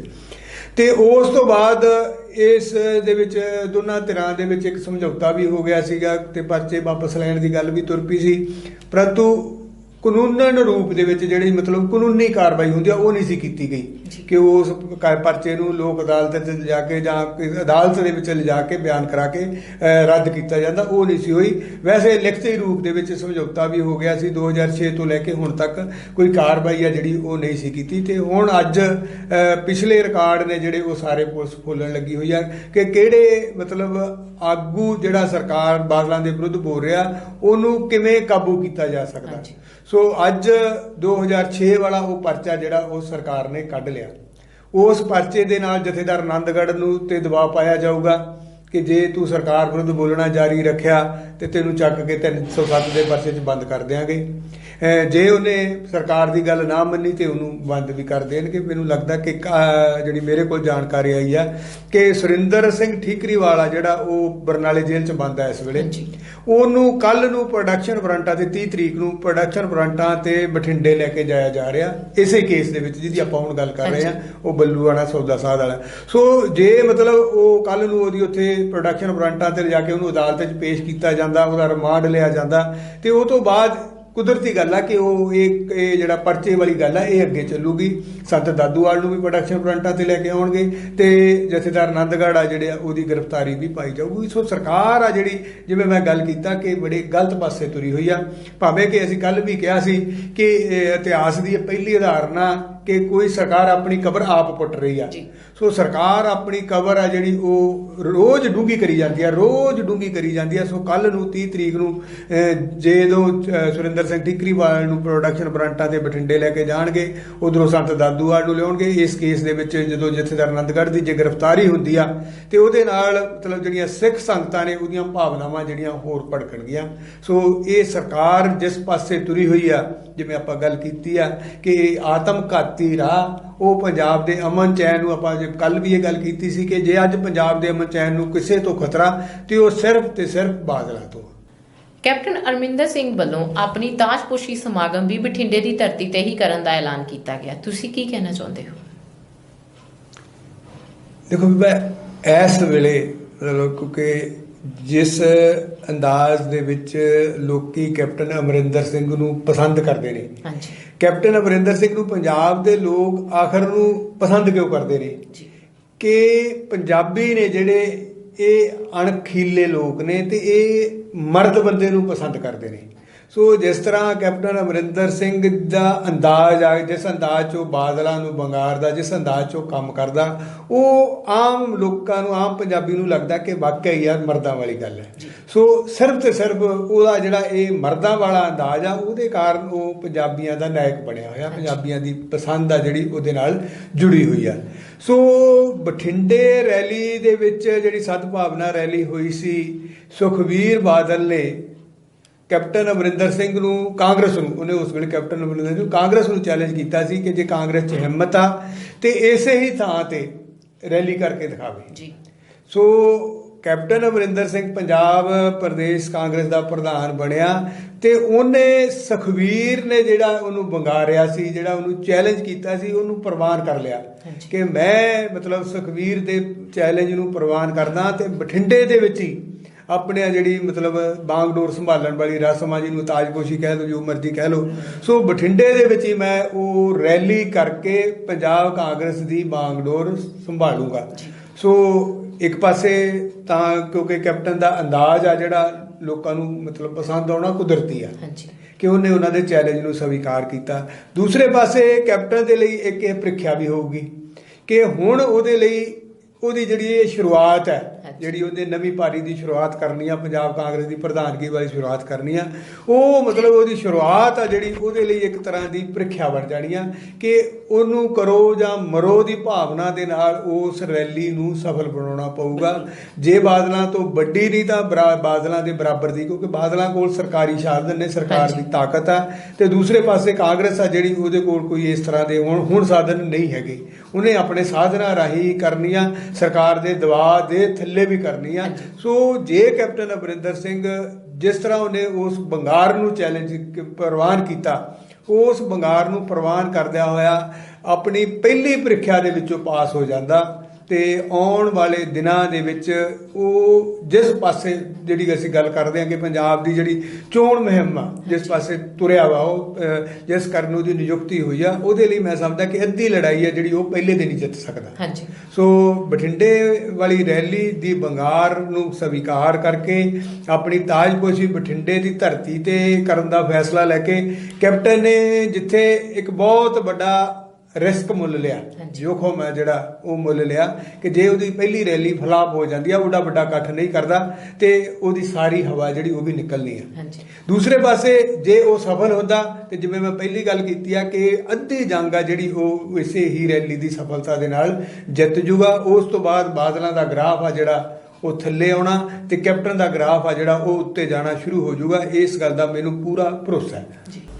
[SPEAKER 2] ਤੇ ਉਸ ਤੋਂ ਬਾਅਦ ਇਸ ਦੇ ਵਿੱਚ ਦੋਨਾਂ ਧਿਰਾਂ ਦੇ ਵਿੱਚ ਇੱਕ ਸਮਝੌਤਾ ਵੀ ਹੋ ਗਿਆ ਸੀਗਾ ਤੇ ਪਰਚੇ ਵਾਪਸ ਲੈਣ ਦੀ ਗੱਲ ਵੀ ਤੁਰ ਪਈ ਸੀ। ਪਰੰਤੂ ਕਾਨੂੰਨਨ ਰੂਪ ਦੇ ਵਿੱਚ ਜਿਹੜੀ ਮਤਲਬ ਕਾਨੂੰਨੀ ਕਾਰਵਾਈ ਹੁੰਦੀ ਆ ਉਹ ਨਹੀਂ ਸੀ ਕੀਤੀ ਗਈ। ਕਿ ਉਸ ਪਰਚੇ ਨੂੰ ਲੋਕ ਅਦਾਲਤ ਤੇ ਲਿਜਾ ਕੇ ਜਾਂ ਅਦਾਲਤ ਦੇ ਵਿੱਚ ਲਿਜਾ ਕੇ ਬਿਆਨ ਕਰਾ ਕੇ ਰੱਦ ਕੀਤਾ ਜਾਂਦਾ ਉਹ ਨਹੀਂ ਸੀ ਹੋਈ ਵੈਸੇ ਲਿਖਤੀ ਰੂਪ ਦੇ ਵਿੱਚ ਸਮਝੌਤਾ ਵੀ ਹੋ ਗਿਆ ਸੀ 2006 ਤੋਂ ਲੈ ਕੇ ਹੁਣ ਤੱਕ ਕੋਈ ਕਾਰਵਾਈ ਆ ਜਿਹੜੀ ਉਹ ਨਹੀਂ ਸੀ ਕੀਤੀ ਤੇ ਹੁਣ ਅੱਜ ਪਿਛਲੇ ਰਿਕਾਰਡ ਨੇ ਜਿਹੜੇ ਉਹ ਸਾਰੇ ਪੁਲਿਸ ਫੋਲਣ ਲੱਗੀ ਹੋਈ ਆ ਕਿ ਕਿਹੜੇ ਮਤਲਬ ਆਗੂ ਜਿਹੜਾ ਸਰਕਾਰ ਬਾਦਲਾਂ ਦੇ ਵਿਰੁੱਧ ਬੋਲ ਰਿਹਾ ਉਹਨੂੰ ਕਿਵੇਂ ਕਾਬੂ ਕੀਤਾ ਜਾ ਸਕਦਾ। ਸੋ ਅੱਜ 2006 ਵਾਲਾ ਉਹ ਪਰਚਾ ਜਿਹੜਾ ਉਹ ਸਰਕਾਰ ਨੇ ਕੱਢ ਲਿਆ। ਉਸ ਪਰਚੇ ਦੇ ਨਾਲ ਜਥੇਦਾਰ ਆਨੰਦਗੜ੍ਹ ਨੂੰ ਤੇ ਦਬਾਅ ਪਾਇਆ ਜਾਊਗਾ ਕਿ ਜੇ ਤੂੰ ਸਰਕਾਰ ਵਿਰੁੱਧ ਬੋਲਣਾ ਜਾਰੀ ਰੱਖਿਆ ਤੇ ਤੈਨੂੰ ਚੱਕ ਕੇ 307 ਦੇ ਪਰਚੇ 'ਚ ਬੰਦ ਕਰ ਦਿਆਂਗੇ। ਜੇ ਉਹਨੇ ਸਰਕਾਰ ਦੀ ਗੱਲ ਨਾ ਮੰਨੀ ਤੇ ਉਹਨੂੰ ਬੰਦ ਵੀ ਕਰ ਦੇਣਗੇ। ਮੈਨੂੰ ਲੱਗਦਾ ਕਿ ਜਿਹੜੀ ਮੇਰੇ ਕੋਲ ਜਾਣਕਾਰੀ ਆਈ ਆ ਕਿ ਸੁਰਿੰਦਰ ਸਿੰਘ ਠੀਕਰੀਵਾਲਾ ਜਿਹੜਾ ਉਹ ਬਰਨਾਲੇ ਜੇਲ੍ਹ 'ਚ ਬੰਦ ਹੈ ਇਸ ਵੇਲੇ। ਉਹਨੂੰ ਕੱਲ ਨੂੰ ਪ੍ਰੋਡਕਸ਼ਨ ਵਾਰੰਟਾਂ ਤੇ 30 ਤਰੀਕ ਨੂੰ ਪ੍ਰੋਡਕਸ਼ਨ ਵਾਰੰਟਾਂ ਤੇ ਬਠਿੰਡੇ ਲੈ ਕੇ ਜਾਇਆ ਜਾ ਰਿਹਾ। ਇਸੇ ਕੇਸ ਦੇ ਵਿੱਚ ਜਿਹਦੀ ਆਪਾਂ ਹੁਣ ਗੱਲ ਕਰ ਰਹੇ ਹਾਂ ਉਹ ਬੱਲੂਆਣਾ ਸੌਦਾ ਸਾਧ ਵਾਲਾ। ਸੋ ਜੇ ਮਤਲਬ ਉਹ ਕੱਲ ਨੂੰ ਉਹਦੀ ਉੱਥੇ ਪ੍ਰੋਡਕਸ਼ਨ ਵਾਰੰਟਾਂ ਤੇ ਲਿਜਾ ਕੇ ਉਹਨੂੰ ਅਦਾਲਤ 'ਚ ਪੇਸ਼ ਕੀਤਾ ਜਾਂਦਾ ਉਹਦਾ ਰਿਮਾਂਡ ਲਿਆ ਜਾਂਦਾ ਤੇ ਉਹ ਤੋਂ ਬਾਅਦ ਕੁਦਰਤੀ ਗੱਲ ਆ ਕਿ ਉਹ ਇਹ ਇਹ ਜਿਹੜਾ ਪਰਚੇ ਵਾਲੀ ਗੱਲ ਆ, ਇਹ ਅੱਗੇ ਚੱਲੂਗੀ। ਸੰਤ ਦਾਦੂਵਾਲ ਨੂੰ ਵੀ ਪ੍ਰੋਡਕਸ਼ਨ ਵਾਰੰਟਾਂ ਤੇ ਲੈ ਕੇ ਆਉਣਗੇ ਤੇ ਜਥੇਦਾਰ ਆਨੰਦਗੜ੍ਹ ਆ ਜਿਹੜੇ ਆ, ਉਹਦੀ ਗ੍ਰਿਫਤਾਰੀ ਵੀ ਪਾਈ ਜਾਊਗੀ। ਸੋ ਸਰਕਾਰ ਆ ਜਿਹੜੀ, ਜਿਵੇਂ ਮੈਂ ਗੱਲ ਕੀਤਾ ਕਿ ਬੜੇ ਗਲਤ ਪਾਸੇ ਤੁਰੀ ਹੋਈ ਆ। ਭਾਵੇਂ ਕਿ ਅਸੀਂ ਕੱਲ ਵੀ ਕਿਹਾ ਸੀ ਕਿ ਇਤਿਹਾਸ ਦੀ ਪਹਿਲੀ ਉਦਾਹਰਣ ਕਿ ਕੋਈ ਸਰਕਾਰ ਆਪਣੀ ਕਬਰ ਆਪ ਪੁੱਟ ਰਹੀ ਆ।
[SPEAKER 1] ਜੀ।
[SPEAKER 2] ਸੋ ਸਰਕਾਰ ਆਪਣੀ ਕਬਰ ਆ ਜਿਹੜੀ ਉਹ ਰੋਜ਼ ਡੂੰਗੀ ਕਰੀ ਜਾਂਦੀ ਆ ਰੋਜ਼ ਡੂੰਗੀ ਕਰੀ ਜਾਂਦੀ ਆ। ਸੋ ਕੱਲ ਨੂੰ 30 ਤਰੀਕ ਨੂੰ ਜਦੋਂ ਅਹ, ਸੁਰਿੰਦਰ ਸਿੰਘ ਠੀਕਰੀਵਾਲ ਨੂੰ ਪ੍ਰੋਡਕਸ਼ਨ ਵਾਰੰਟਾਂ ਦੇ ਬਠਿੰਡੇ ਲੈ ਕੇ ਜਾਣਗੇ ਉਧਰੋਂ ਸੰਤ ਦਾਦੂਵਾਲ ਨੂੰ ਲਿਆਉਣਗੇ। ਇਸ ਕੇਸ ਦੇ ਵਿੱਚ ਜਦੋਂ ਜਥੇਦਾਰ ਆਨੰਦਗੜ੍ਹ ਦੀ ਜੇ ਗ੍ਰਿਫਤਾਰੀ ਹੁੰਦੀ ਆ ਤੇ ਉਹਦੇ ਨਾਲ ਮਤਲਬ ਜਿਹੜੀਆਂ ਸਿੱਖ ਸੰਗਤਾਂ ਨੇ ਉਹਦੀਆਂ ਭਾਵਨਾਵਾਂ ਜਿਹੜੀਆਂ ਹੋਰ ਭੜਕਣਗੀਆਂ। ਸੋ ਇਹ ਸਰਕਾਰ ਜਿਸ ਪਾਸੇ ਤੁਰੀ ਹੋਈ ਆ ਜਿਵੇਂ ਆਪਾਂ ਗੱਲ ਕੀਤੀ ਆ ਕਿ ਆਤਮ ਘਾਤੀ ਰਾਹ ਉਹ ਪੰਜਾਬ ਦੇ ਅਮਨ ਚੈਨ ਨੂੰ ਆਪਾਂ ਜੇ ਕੱਲ ਵੀ ਇਹ ਗੱਲ ਕੀਤੀ ਸੀ ਕਿ ਜੇ ਅੱਜ ਪੰਜਾਬ ਦੇ ਅਮਨ ਚੈਨ ਨੂੰ ਕਿਸੇ ਤੋਂ ਖਤਰਾ ਤੇ ਉਹ ਸਿਰਫ ਤੇ ਸਿਰਫ ਬਾਦਲਾਂ ਤੋਂ
[SPEAKER 1] ਕੈਪਟਨ ਅਰਮਿੰਦਰ ਸਿੰਘ ਵੱਲੋਂ ਆਪਣੀ ਤਾਜਪੋਸ਼ੀ ਸਮਾਗਮ ਵੀ ਬਠਿੰਡੇ ਦੀ ਧਰਤੀ ਤੇ ਹੀ ਕਰਨ ਦਾ ਐਲਾਨ ਕੀਤਾ ਗਿਆ। ਤੁਸੀਂ ਕੀ ਕਹਿਣਾ ਚਾਹੁੰਦੇ ਹੋ?
[SPEAKER 2] ਦੇਖੋ ਵੀ ਮੈਂ ਇਸ ਵੇਲੇ ਕਿਉਂਕਿ ਜਿਸ ਅੰਦਾਜ਼ ਦੇ ਵਿੱਚ ਲੋਕੀ ਕੈਪਟਨ ਅਮਰਿੰਦਰ ਸਿੰਘ ਨੂੰ ਪਸੰਦ ਕਰਦੇ ਨੇ।
[SPEAKER 1] ਹਾਂਜੀ।
[SPEAKER 2] ਕੈਪਟਨ ਅਮਰਿੰਦਰ ਸਿੰਘ ਨੂੰ ਪੰਜਾਬ ਦੇ ਲੋਕ ਆਖਰ ਨੂੰ ਪਸੰਦ ਕਿਉਂ ਕਰਦੇ ਨੇ?
[SPEAKER 1] ਜੀ।
[SPEAKER 2] ਕਿ ਪੰਜਾਬੀ ਨੇ ਜਿਹੜੇ ਇਹ ਅਣਖੀਲੇ ਲੋਕ ਨੇ ਤੇ ਇਹ ਮਰਦ ਬੰਦੇ ਨੂੰ ਪਸੰਦ ਕਰਦੇ ਨੇ। ਸੋ ਜਿਸ ਤਰ੍ਹਾਂ ਕੈਪਟਨ ਅਮਰਿੰਦਰ ਸਿੰਘ ਦਾ ਅੰਦਾਜ਼ ਆ ਜਿਸ ਅੰਦਾਜ਼ 'ਚ ਉਹ ਬਾਦਲਾਂ ਨੂੰ ਬੰਗਾਰਦਾ ਜਿਸ ਅੰਦਾਜ਼ 'ਚ ਉਹ ਕੰਮ ਕਰਦਾ ਉਹ ਆਮ ਲੋਕਾਂ ਨੂੰ ਆਮ ਪੰਜਾਬੀ ਨੂੰ ਲੱਗਦਾ ਕਿ ਵਾਕਿਆ ਹੀ ਯਾਰ ਮਰਦਾਂ ਵਾਲੀ ਗੱਲ ਹੈ। ਸੋ ਸਿਰਫ ਤੇ ਸਿਰਫ ਉਹਦਾ ਜਿਹੜਾ ਇਹ ਮਰਦਾਂ ਵਾਲਾ ਅੰਦਾਜ਼ ਆ ਉਹਦੇ ਕਾਰਨ ਉਹ ਪੰਜਾਬੀਆਂ ਦਾ ਨਾਇਕ ਬਣਿਆ ਹੋਇਆ ਪੰਜਾਬੀਆਂ ਦੀ ਪਸੰਦ ਆ ਜਿਹੜੀ ਉਹਦੇ ਨਾਲ ਜੁੜੀ ਹੋਈ ਆ। ਸੋ ਬਠਿੰਡੇ ਰੈਲੀ ਦੇ ਵਿੱਚ ਜਿਹੜੀ ਸਦਭਾਵਨਾ ਰੈਲੀ ਹੋਈ ਸੀ ਸੁਖਵੀਰ ਬਾਦਲ ਨੇ ਕੈਪਟਨ ਅਮਰਿੰਦਰ ਸਿੰਘ ਨੂੰ ਕਾਂਗਰਸ ਨੂੰ ਉਹਨੇ ਉਸ ਵੇਲੇ ਕੈਪਟਨ ਅਮਰਿੰਦਰ ਨੂੰ ਕਾਂਗਰਸ ਨੂੰ ਚੈਲੰਜ ਕੀਤਾ ਸੀ ਕਿ ਜੇ ਕਾਂਗਰਸ 'ਚ ਹਿੰਮਤ ਆ ਤੇ ਇਸੇ ਹੀ ਥਾਂ ਤੇ ਰੈਲੀ ਕਰਕੇ ਦਿਖਾਵੇ।
[SPEAKER 1] ਜੀ।
[SPEAKER 2] ਸੋ ਕੈਪਟਨ ਅਮਰਿੰਦਰ ਸਿੰਘ ਪੰਜਾਬ ਪ੍ਰਦੇਸ਼ ਕਾਂਗਰਸ ਦਾ ਪ੍ਰਧਾਨ ਬਣਿਆ ਤੇ ਉਹਨੇ ਸੁਖਵੀਰ ਨੇ ਜਿਹੜਾ ਉਹਨੂੰ ਬੰਗਾਰਿਆ ਸੀ ਜਿਹੜਾ ਉਹਨੂੰ ਚੈਲੰਜ ਕੀਤਾ ਸੀ ਉਹਨੂੰ ਪ੍ਰਵਾਨ ਕਰ ਲਿਆ। ਕਿ ਮੈਂ ਮਤਲਬ ਸੁਖਵੀਰ ਦੇ ਚੈਲੰਜ ਨੂੰ ਪ੍ਰਵਾਨ ਕਰਦਾ ਤੇ ਬਠਿੰਡੇ ਦੇ ਵਿੱਚ ਹੀ ਆਪਣੇ ਆ ਜਿਹੜੀ ਮਤਲਬ ਬਾਗਡੋਰ ਸੰਭਾਲਣ ਵਾਲੀ ਰਸਮ ਜਿਹਨੂੰ ਤਾਜਪੋਸ਼ੀ ਕਹਿ ਲਓ ਜੋ ਮਰਜ਼ੀ ਕਹਿ ਲਓ। ਸੋ ਬਠਿੰਡੇ ਦੇ ਵਿੱਚ ਹੀ ਮੈਂ ਉਹ ਰੈਲੀ ਕਰਕੇ ਪੰਜਾਬ ਕਾਂਗਰਸ ਦੀ ਬਾਗਡੋਰ ਸੰਭਾਲੂਗਾ। ਸੋ ਇੱਕ ਪਾਸੇ ਤਾਂ ਕਿਉਂਕਿ ਕੈਪਟਨ ਦਾ ਅੰਦਾਜ਼ ਆ ਜਿਹੜਾ ਲੋਕਾਂ ਨੂੰ ਮਤਲਬ ਪਸੰਦ ਆਉਣਾ ਕੁਦਰਤੀ ਆ
[SPEAKER 1] ਹਾਂਜੀ।
[SPEAKER 2] ਕਿ ਉਹਨੇ ਉਹਨਾਂ ਦੇ ਚੈਲੰਜ ਨੂੰ ਸਵੀਕਾਰ ਕੀਤਾ। ਦੂਸਰੇ ਪਾਸੇ ਕੈਪਟਨ ਦੇ ਲਈ ਇੱਕ ਇਹ ਪ੍ਰੀਖਿਆ ਵੀ ਹੋਊਗੀ ਕਿ ਹੁਣ ਉਹਦੇ ਲਈ ਉਹਦੀ ਜਿਹੜੀ ਇਹ ਸ਼ੁਰੂਆਤ ਹੈ। ਜਿਹੜੀ ਉਹਦੇ ਨਵੀਂ ਪਾਰੀ ਦੀ ਸ਼ੁਰੂਆਤ ਕਰਨੀ ਆ ਪੰਜਾਬ ਕਾਂਗਰਸ ਦੀ ਪ੍ਰਧਾਨਗੀ ਵਾਲੀ ਸ਼ੁਰੂਆਤ ਕਰਨੀ ਆ ਉਹ ਮਤਲਬ ਉਹਦੀ ਸ਼ੁਰੂਆਤ ਆ ਜਿਹੜੀ ਉਹਦੇ ਲਈ ਇੱਕ ਤਰ੍ਹਾਂ ਦੀ ਪ੍ਰੀਖਿਆ ਬਣ ਜਾਣੀ ਆ ਕਿ ਉਹਨੂੰ ਕਰੋ ਜਾਂ ਮਰੋ ਦੀ ਭਾਵਨਾ ਦੇ ਨਾਲ ਉਸ ਰੈਲੀ ਨੂੰ ਸਫਲ ਬਣਾਉਣਾ ਪਊਗਾ ਜੇ ਬਾਦਲਾਂ ਤੋਂ ਵੱਡੀ ਨਹੀਂ ਤਾਂ ਬਾਦਲਾਂ ਦੇ ਬਰਾਬਰ ਦੀ ਕਿਉਂਕਿ ਬਾਦਲਾਂ ਕੋਲ ਸਰਕਾਰੀ ਸਾਧਨ ਨੇ ਸਰਕਾਰ। ਦੀ ਤਾਕਤ ਆ ਤੇ ਦੂਸਰੇ ਪਾਸੇ ਕਾਂਗਰਸ ਆ ਜਿਹੜੀ ਉਹਦੇ ਕੋਲ ਕੋਈ ਇਸ ਤਰ੍ਹਾਂ ਦੇ ਹੁਣ ਹੁਣ ਸਾਧਨ ਨਹੀਂ ਹੈਗੇ ਉਹਨੇ ਆਪਣੇ ਸਾਧਨਾਂ ਰਾਹੀਂ ਕਰਨੀਆਂ ਸਰਕਾਰ ਦੇ ਦਬਾਅ ਦੇ ਥੱਲੇ ਵੀ ਕਰਨੀਆਂ ਸੋ ਜੇ ਕੈਪਟਨ ਅਮਰਿੰਦਰ ਸਿੰਘ ਜਿਸ ਤਰ੍ਹਾਂ ਉਹਨੇ ਉਸ ਬੰਗਾਰ ਨੂੰ ਚੈਲੰਜ ਪ੍ਰਵਾਨ ਕੀਤਾ ਉਸ ਬੰਗਾਰ ਨੂੰ ਪ੍ਰਵਾਨ ਕਰਦਿਆਂ ਹੋਇਆ ਆਪਣੀ ਪਹਿਲੀ ਪ੍ਰੀਖਿਆ ਦੇ ਵਿੱਚੋਂ ਪਾਸ ਹੋ ਜਾਂਦਾ। ਤੇ ਆਉਣ ਵਾਲੇ ਦਿਨਾਂ ਦੇ ਵਿੱਚ ਉਹ ਜਿਸ ਪਾਸੇ ਜਿਹੜੀ ਅਸੀਂ ਗੱਲ ਕਰਦੇ ਹਾਂ ਕਿ ਪੰਜਾਬ ਦੀ ਜਿਹੜੀ ਚੋਣ ਮੁਹਿੰਮ ਆ ਜਿਸ ਪਾਸੇ ਤੁਰਿਆ ਵਾ ਉਹ ਜਿਸ ਕਰਨ ਉਹਦੀ ਨਿਯੁਕਤੀ ਹੋਈ ਆ ਉਹਦੇ ਲਈ ਮੈਂ ਸਮਝਦਾ ਕਿ ਅੱਧੀ ਲੜਾਈ ਹੈ ਜਿਹੜੀ ਉਹ ਪਹਿਲੇ ਦਿਨ ਹੀ ਜਿੱਤ ਸਕਦਾ।
[SPEAKER 1] ਹਾਂਜੀ।
[SPEAKER 2] ਸੋ ਬਠਿੰਡੇ ਵਾਲੀ ਰੈਲੀ ਦੀ ਬੰਗਾਰ ਨੂੰ ਸਵੀਕਾਰ ਕਰਕੇ ਆਪਣੀ ਤਾਜਪੋਸ਼ੀ ਬਠਿੰਡੇ ਦੀ ਧਰਤੀ ਤੇ ਕਰਨ ਦਾ ਫੈਸਲਾ ਲੈ ਕੇ ਕੈਪਟਨ ਨੇ ਜਿੱਥੇ ਇੱਕ ਬਹੁਤ ਵੱਡਾ ਰਿਸਕ ਮੁੱਲ ਲਿਆ। ਜੋਖਮ ਹੈ ਜਿਹੜਾ ਉਹ ਮੁੱਲ ਲਿਆ ਕਿ ਜੇ ਉਹਦੀ ਪਹਿਲੀ ਰੈਲੀ ਫਲਾਪ ਹੋ ਜਾਂਦੀ ਆ ਉਹਦਾ ਵੱਡਾ ਇਕੱਠ ਨਹੀਂ ਕਰਦਾ ਤੇ ਉਹਦੀ ਸਾਰੀ ਹਵਾ ਜਿਹੜੀ ਉਹ ਵੀ ਨਿਕਲਣੀ ਆ।
[SPEAKER 1] ਹਾਂਜੀ।
[SPEAKER 2] ਦੂਸਰੇ ਪਾਸੇ ਜੇ ਉਹ ਸਫਲ ਹੁੰਦਾ ਤੇ ਜਿਵੇਂ ਮੈਂ ਪਹਿਲੀ ਗੱਲ ਕੀਤੀ ਆ ਕਿ ਅੱਧੀ ਜੰਗ ਆ ਜਿਹੜੀ ਉਹ ਇਸੇ ਹੀ ਰੈਲੀ ਦੀ ਸਫਲਤਾ ਦੇ ਨਾਲ ਜਿੱਤ ਜੂਗਾ। ਉਸ ਤੋਂ ਬਾਅਦ ਬਾਦਲਾਂ ਦਾ ਗ੍ਰਾਫ ਆ ਜਿਹੜਾ ਉਹ ਥੱਲੇ ਆਉਣਾ ਤੇ ਕੈਪਟਨ ਦਾ ਗ੍ਰਾਫ ਆ ਜਿਹੜਾ ਉਹ ਉੱਤੇ ਜਾਣਾ ਸ਼ੁਰੂ ਹੋ ਜਾਊਗਾ। ਇਸ ਗੱਲ ਦਾ ਮੈਨੂੰ ਪੂਰਾ ਭਰੋਸਾ ਹੈ।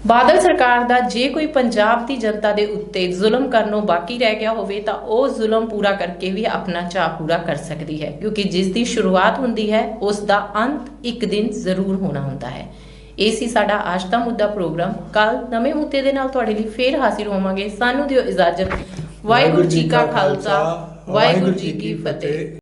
[SPEAKER 1] ਬਾਦਲ ਸਰਕਾਰ ਦਾ ਜੇ ਕੋਈ ਪੰਜਾਬ ਦੀ ਜਨਤਾ ਦੇ ਉੱਤੇ ਜ਼ੁਲਮ ਕਰਨੋਂ ਬਾਕੀ ਰਹਿ ਗਿਆ ਹੋਵੇ ਤਾਂ ਉਹ ਜ਼ੁਲਮ ਪੂਰਾ ਕਰਕੇ ਵੀ ਆਪਣਾ ਚਾਅ ਪੂਰਾ ਕਰ ਸਕਦੀ ਹੈ। ਕਿਉਂਕਿ ਜਿਸ ਦੀ ਸ਼ੁਰੂਆਤ ਹੁੰਦੀ ਹੈ, ਉਸ ਦਾ ਅੰਤ ਇੱਕ ਦਿਨ ਜ਼ਰੂਰ ਹੋਣਾ ਹੁੰਦਾ ਹੈ। ਇਹ ਸੀ ਸਾਡਾ ਅੱਜ ਦਾ ਮੁੱਦਾ ਪ੍ਰੋਗਰਾਮ। ਕੱਲ ਨਵੇਂ ਮੁੱਦੇ ਦੇ ਨਾਲ ਤੁਹਾਡੇ ਲਈ ਫੇਰ ਹਾਜ਼ਰ ਹੋਵਾਂਗੇ। ਸਾਨੂੰ ਦਿਓ ਇਜਾਜ਼ਤ। ਵਾਹਿਗੁਰੂ ਜੀ ਕਾ ਖਾਲਸਾ, ਵਾਹਿਗੁਰੂ ਜੀ ਕੀ ਫਤਿਹ।